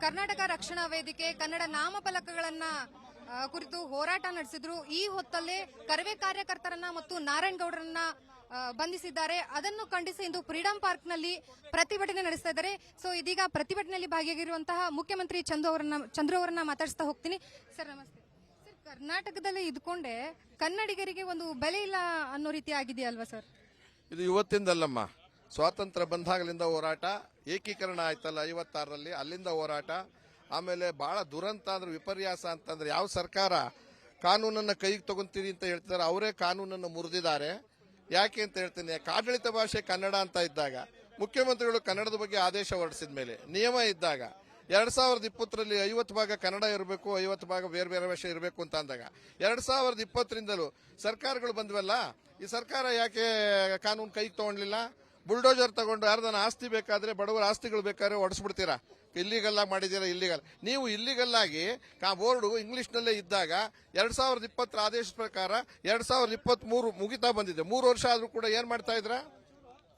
ಕರ್ನಾಟಕ ರಕ್ಷಣಾ ವೇದಿಕೆ ಕನ್ನಡ ನಾಮಫಲಕಗಳನ್ನ ಕುರಿತು ಹೋರಾಟ ನಡೆಸಿದ್ರು. ಈ ಹೊತ್ತಲ್ಲೇ ಕರವೇ ಕಾರ್ಯಕರ್ತರನ್ನ ಮತ್ತು ನಾರಾಯಣ್ ಗೌಡರನ್ನ ಬಂಧಿಸಿದ್ದಾರೆ. ಅದನ್ನು ಖಂಡಿಸಿ ಇಂದು ಫ್ರೀಡಂ ಪಾರ್ಕ್ನಲ್ಲಿ ಪ್ರತಿಭಟನೆ ನಡೆಸ್ತಾ ಇದ್ದಾರೆ. ಸೊ, ಇದೀಗ ಪ್ರತಿಭಟನೆಯಲ್ಲಿ ಭಾಗಿಯಾಗಿರುವಂತಹ ಮುಖ್ಯಮಂತ್ರಿ ಚಂದ್ರು ಅವರನ್ನ ಚಂದ್ರು ಅವರನ್ನ ಮಾತಾಡಿಸ್ತಾ ಹೋಗ್ತೀನಿ. ಸರ್, ನಮಸ್ತೆ. ಸರ್, ಕರ್ನಾಟಕದಲ್ಲಿ ಇದ್ಕೊಂಡೆ ಕನ್ನಡಿಗರಿಗೆ ಒಂದು ಬೆಲೆ ಇಲ್ಲ ಅನ್ನೋ ರೀತಿ ಆಗಿದೆಯಲ್ವಾ ಸರ್? ಇದು ಇವತ್ತಿಂದಲ್ಲಮ್ಮ. ಸ್ವಾತಂತ್ರ್ಯ ಬಂದಾಗಲಿಂದ ಹೋರಾಟ, ಏಕೀಕರಣ ಆಯ್ತಲ್ಲ ಐವತ್ತಾರರಲ್ಲಿ, ಅಲ್ಲಿಂದ ಹೋರಾಟ. ಆಮೇಲೆ ಬಹಳ ದುರಂತ ಅಂದ್ರೆ ವಿಪರ್ಯಾಸ ಅಂತಂದ್ರೆ ಯಾವ ಸರ್ಕಾರ ಕಾನೂನನ್ನ ಕೈಗೆ ತಗೊಂತೀರಿ ಅಂತ ಹೇಳ್ತಿದ್ದಾರೆ. ಅವರೇ ಕಾನೂನನ್ನು ಮುರಿದಿದ್ದಾರೆ. ಯಾಕೆ ಅಂತ ಹೇಳ್ತೀನಿ ಆಡಳಿತ ಭಾಷೆ ಕನ್ನಡ ಅಂತ ಇದ್ದಾಗ, ಮುಖ್ಯಮಂತ್ರಿಗಳು ಕನ್ನಡದ ಬಗ್ಗೆ ಆದೇಶ ಹೊರಡಿಸಿದ ಮೇಲೆ, ನಿಯಮ ಇದ್ದಾಗ, ಎರಡ್ ಸಾವಿರದ ಇಪ್ಪತ್ತರಲ್ಲಿ ಐವತ್ತು ಭಾಗ ಕನ್ನಡ ಇರಬೇಕು, ಐವತ್ತು ಭಾಗ ಬೇರೆ ಬೇರೆ ಭಾಷೆ ಇರಬೇಕು ಅಂತ ಅಂದಾಗ, ಎರಡ್ ಸಾವಿರದ ಇಪ್ಪತ್ತರಿಂದಲೂ ಸರ್ಕಾರಗಳು ಬಂದ್ವಲ್ಲ, ಈ ಸರ್ಕಾರ ಯಾಕೆ ಕಾನೂನು ಕೈಗೆ ತಗೊಂಡ್ಲಿಲ್ಲ? ಬುಲ್ಡೋಜರ್ ತಗೊಂಡು ಯಾರ್ದನ ಆಸ್ತಿ ಬೇಕಾದ್ರೆ, ಬಡವರ ಆಸ್ತಿಗಳು ಬೇಕಾದ್ರೆ ಒಡಿಸ್ಬಿಡ್ತೀರಾ? ಇಲ್ಲಿಗಲ್ಲ ಮಾಡಿದ್ದೀರಾ ಇಲ್ಲಿಗಲ್ಲ ನೀವು ಇಲ್ಲಿಗಲ್ಲಾಗಿ ಆ ಬೋರ್ಡು ಇಂಗ್ಲಿಷ್ನಲ್ಲೇ ಇದ್ದಾಗ ಎರಡ್ ಸಾವಿರದ ಇಪ್ಪತ್ತರ ಆದೇಶ ಪ್ರಕಾರ ಎರಡ್ ಸಾವಿರದ ಇಪ್ಪತ್ತ್ ಮೂರು ಮುಗಿತಾ ಬಂದಿದೆ. ಮೂರು ವರ್ಷ ಆದ್ರೂ ಕೂಡ ಏನ್ ಮಾಡ್ತಾ ಇದ್ರ?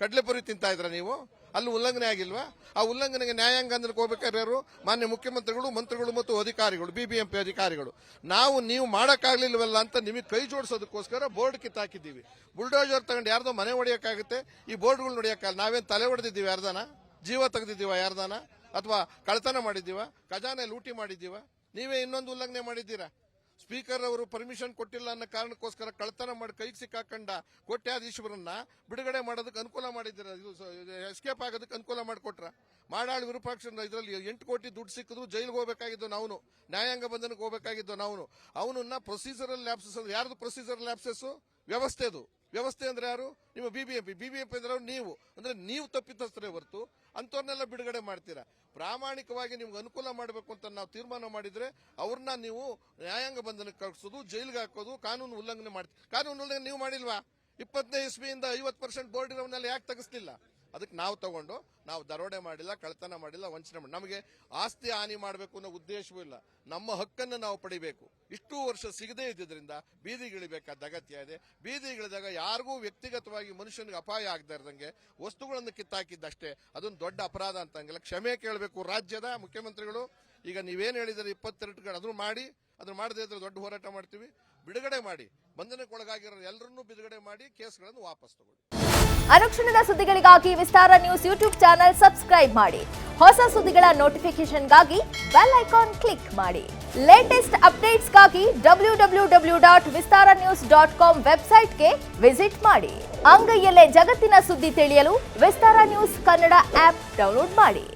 ಕಡಲೆಪುರಿ ತಿಂತಾ ಇದ್ರ ನೀವು? ಅಲ್ಲಿ ಉಲ್ಲಂಘನೆ ಆಗಿಲ್ವಾ? ಆ ಉಲ್ಲಂಘನೆಗೆ ನ್ಯಾಯಾಂಗ ಅಂದ್ರೆ ಹೋಗ್ಬೇಕಾದ್ರೆ ಯಾರು ಮಾನ್ಯ ಮುಖ್ಯಮಂತ್ರಿಗಳು, ಮಂತ್ರಿಗಳು ಮತ್ತು ಅಧಿಕಾರಿಗಳು, ಬಿಬಿಎಂಪಿ ಅಧಿಕಾರಿಗಳು. ನಾವು ನೀವು ಮಾಡೋಕ್ಕಾಗ್ಲಿಲ್ವಲ್ಲ ಅಂತ ನಿಮಗೆ ಕೈ ಜೋಡಿಸೋದಕ್ಕೋಸ್ಕರ ಬೋರ್ಡ್ ಕಿತ್ತಾಕಿದ್ದೀವಿ. ಬುಲ್ಡೋಜರ್ ತಗೊಂಡು ಯಾರ್ದೋ ಮನೆ ಹೊಡೆಯೋಕ್ಕಾಗುತ್ತೆ ಈ ಬೋರ್ಡ್ಗಳು ನೋಡಿಯೋಕ್ಕಾಗಲ್ಲ ನಾವೇನು ತಲೆ ಹೊಡೆದಿದ್ದೀವಿ ಯಾರ್ದಾನ? ಜೀವ ತೆಗೆದಿದ್ದೀವ ಯಾರ್ದಾನ? ಅಥವಾ ಕಳ್ತನ ಮಾಡಿದ್ದೀವ? ಖಜಾನೆ ಲೂಟಿ ಮಾಡಿದ್ದೀವ? ನೀವೇ ಇನ್ನೊಂದು ಉಲ್ಲಂಘನೆ ಮಾಡಿದ್ದೀರಾ? ಸ್ಪೀಕರ್ ಅವರು ಪರ್ಮಿಷನ್ ಕೊಟ್ಟಿಲ್ಲ ಅನ್ನೋ ಕಾರಣಕ್ಕೋಸ್ಕರ ಕಳ್ತನ ಮಾಡಿ ಕೈಗೆ ಸಿಕ್ಕಾಕಂಡ ಕೋಟ್ಯಾಧೀಶ್ವರನ್ನ ಬಿಡುಗಡೆ ಮಾಡೋದಕ್ಕೆ ಅನುಕೂಲ ಮಾಡಿದ್ದೀರ. ಇದು ಎಸ್ಕೇಪ್ ಆಗೋದಕ್ಕೆ ಅನುಕೂಲ ಮಾಡಿಕೊಟ್ರ. ಮಾಡಾಳ್ ವಿರೂಪಾಕ್ಷ ಇದರಲ್ಲಿ ಎಂಟು ಕೋಟಿ ದುಡ್ಡು ಸಿಕ್ಕಿದ್ರು ಜೈಲಿಗೆ ಹೋಗಬೇಕಾಗಿದ್ದು ನಾವು ನ್ಯಾಯಾಂಗ ಬಂಧನಕ್ಕೆ ಹೋಗಬೇಕಾಗಿದ್ದು ನಾವು ಅವನನ್ನ ಪ್ರೊಸೀಜರಲ್ ಲ್ಯಾಪ್ಸಸ್ ಯಾರ್ದು ಪ್ರೊಸೀಜರ್ ಲ್ಯಾಪ್ಸಸ್ ವ್ಯವಸ್ಥೆದು ವ್ಯವಸ್ಥೆ ಅಂದ್ರೆ ಯಾರು? ನಿಮ್ಮ ಬಿಬಿಎಂಪಿ ಬಿಬಿಎಂಪಿ ಅಂದ್ರೆ ನೀವು. ಅಂದ್ರೆ ನೀವು ತಪ್ಪಿತಸ್ಥರೇ ಹೊರತು ಅಂಥವ್ರನ್ನೆಲ್ಲ ಬಿಡುಗಡೆ ಮಾಡ್ತೀರಾ. ಪ್ರಾಮಾಣಿಕವಾಗಿ ನಿಮ್ಗೆ ಅನುಕೂಲ ಮಾಡಬೇಕು ಅಂತ ನಾವು ತೀರ್ಮಾನ ಮಾಡಿದ್ರೆ ಅವ್ರನ್ನ ನೀವು ನ್ಯಾಯಾಂಗ ಬಂಧನಕ್ಕೆ ಕಳಿಸೋದು, ಜೈಲಿಗೆ ಹಾಕೋದು, ಕಾನೂನು ಉಲ್ಲಂಘನೆ ಮಾಡ್ತೀವಿ ಕಾನೂನು ಉಲ್ಲಂಘನೆ ನೀವು ಮಾಡಿಲ್ವಾ? ಇಪ್ಪತ್ತನೇ ಇಸ್ವಿಯಿಂದ ಐವತ್ತು ಪರ್ಸೆಂಟ್ ಬೋರ್ಡ್ ಇರೋವನ್ನೆಲ್ಲ ಯಾಕೆ ತೆಗಿಸ್ಲಿಲ್ಲ? ಅದಕ್ಕೆ ನಾವು ತಗೊಂಡು ನಾವು ದರೋಡೆ ಮಾಡಿಲ್ಲ ಕಳ್ತನ ಮಾಡಿಲ್ಲ, ವಂಚನೆ ಮಾಡಿ. ನಮಗೆ ಆಸ್ತಿ ಹಾನಿ ಮಾಡಬೇಕು ಅನ್ನೋ ಉದ್ದೇಶವೂ ಇಲ್ಲ. ನಮ್ಮ ಹಕ್ಕನ್ನು ನಾವು ಪಡಿಬೇಕು. ಇಷ್ಟು ವರ್ಷ ಸಿಗದೇ ಇದ್ದಿದ್ರಿಂದ ಬೀದಿಗಿಳಿಬೇಕಾದ ಅಗತ್ಯ ಇದೆ. ಬೀದಿಗಿಳಿದಾಗ ಯಾರಿಗೂ ವ್ಯಕ್ತಿಗತವಾಗಿ ಮನುಷ್ಯನಿಗೆ ಅಪಾಯ ಆಗದೆ ವಸ್ತುಗಳನ್ನು ಕಿತ್ತಾಕಿದ್ದಷ್ಟೇ. ಅದೊಂದು ದೊಡ್ಡ ಅಪರಾಧ ಅಂತಂಗಿಲ್ಲ ಕ್ಷಮೆ ಕೇಳಬೇಕು ರಾಜ್ಯದ ಮುಖ್ಯಮಂತ್ರಿಗಳು. ಈಗ ನೀವೇನು ಹೇಳಿದರೆ ಇಪ್ಪತ್ತೆರಡು ಅದನ್ನು ಮಾಡಿ. ಅದನ್ನು ಮಾಡದೇ ಇದ್ರೆ ದೊಡ್ಡ ಹೋರಾಟ ಮಾಡ್ತೀವಿ. ಬಿಡುಗಡೆ ಮಾಡಿ ಬಂಧನಕ್ಕೊಳಗಾಗಿರೋ ಎಲ್ಲರನ್ನೂ ಬಿಡುಗಡೆ ಮಾಡಿ ಕೇಸ್ಗಳನ್ನು ವಾಪಸ್ ತಗೊಳ್ಳಿ. ಅನುಕ್ಷಣದ ಸುದ್ದಿಗಳಿಗಾಗಿ Vistara news YouTube channel subscribe ಮಾಡಿ. ಹೊಸ ಸುದ್ದಿಗಳ ನೋಟಿಫಿಕೇಶನ್ಗಾಗಿ ಬೆಲ್ ಐಕಾನ್ ಕ್ಲಿಕ್ ಮಾಡಿ. Latest ಅಪ್ಡೇಟ್ಸ್ಗಾಗಿ W W W dot Vistara news dot com ವೆಬ್ಸೈಟ್ಗೆ ವಿಸಿಟ್ ಮಾಡಿ. ಅಂಗೈಯಲ್ಲೇ ಜಗತ್ತಿನ ಸುದ್ದಿ ತಿಳಿಯಲು Vistara news Kannada app download ಮಾಡಿ.